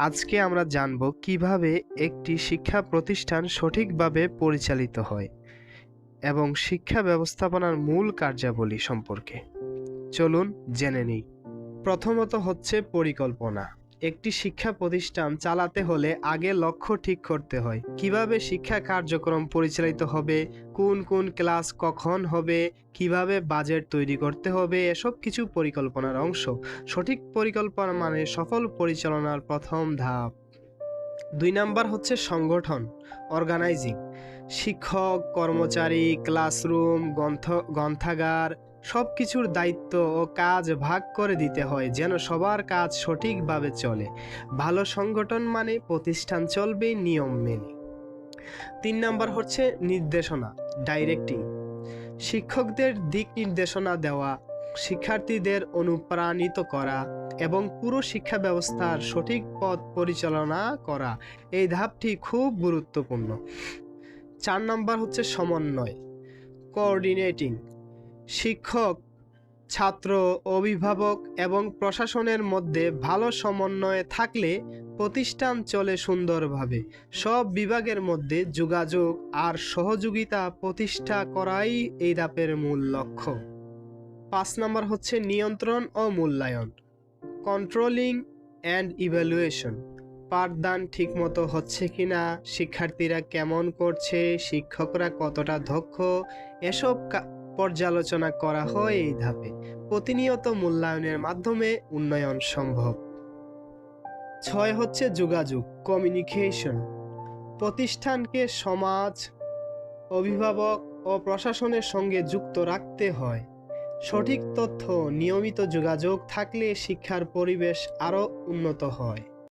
আজকে আমরা জানব কীভাবে একটি শিক্ষা প্রতিষ্ঠান সঠিকভাবে পরিচালিত হয় এবং শিক্ষা ব্যবস্থাপনার মূল কার্যাবলী সম্পর্কে। চলুন জেনে নিই। প্রথমত হচ্ছে পরিকল্পনা। একটি শিক্ষা প্রতিষ্ঠান চালাতে হলে আগে লক্ষ্য ঠিক করতে হয়। কীভাবে শিক্ষা কার্যক্রম পরিচালিত হবে, কোন কোন ক্লাস কখন হবে, কীভাবে বাজেট তৈরি করতে হবে, এসব কিছু পরিকল্পনার অংশ। সঠিক পরিকল্পনা মানে সফল পরিচালনার প্রথম ধাপ। দুই নাম্বার হচ্ছে সংগঠন অর্গানাইজিং শিক্ষক, কর্মচারী ক্লাসরুম গ্রন্থ গ্রন্থাগার সব কিছুর দায়িত্ব ও কাজ ভাগ করে দিতে হয় যেন সবার কাজ সঠিকভাবে চলে। ভালো সংগঠন মানে প্রতিষ্ঠান চলবে নিয়ম মেনে। তিন নাম্বার হচ্ছে নির্দেশনা ডাইরেক্টিং শিক্ষকদের দিক নির্দেশনা দেওয়া, শিক্ষার্থীদের অনুপ্রাণিত করা এবং পুরো শিক্ষা ব্যবস্থার সঠিক পথ পরিচালনা করা, এই ধাপটি খুব গুরুত্বপূর্ণ। চার নাম্বার হচ্ছে সমন্বয় কোঅর্ডিনেটিং শিক্ষক, ছাত্র, অভিভাবক এবং প্রশাসনের মধ্যে ভালো সমন্বয় থাকলে প্রতিষ্ঠান চলে সুন্দরভাবে। সব বিভাগের মধ্যে যোগাযোগ আর সহযোগিতা প্রতিষ্ঠা করাই এই ধাপের মূল লক্ষ্য। পাঁচ নম্বর হচ্ছে নিয়ন্ত্রণ ও মূল্যায়ন। কন্ট্রোলিং অ্যান্ড ইভ্যালুয়েশন পাঠদান ঠিকমতো হচ্ছে কি না শিক্ষার্থীরা কেমন করছে, শিক্ষকরা কতটা দক্ষ, এসব পর্যালোচনা করা হয় এই ধাপে। প্রতিনিয়ত মূল্যায়নের মাধ্যমে উন্নয়ন সম্ভব। ছয় হচ্ছে যোগাযোগ কমিউনিকেশন প্রতিষ্ঠানকে সমাজ, অভিভাবক ও প্রশাসনের সঙ্গে যুক্ত রাখতে হয়। সঠিক তথ্য, নিয়মিত যোগাযোগ থাকলে শিক্ষার পরিবেশ আরও উন্নত হয়।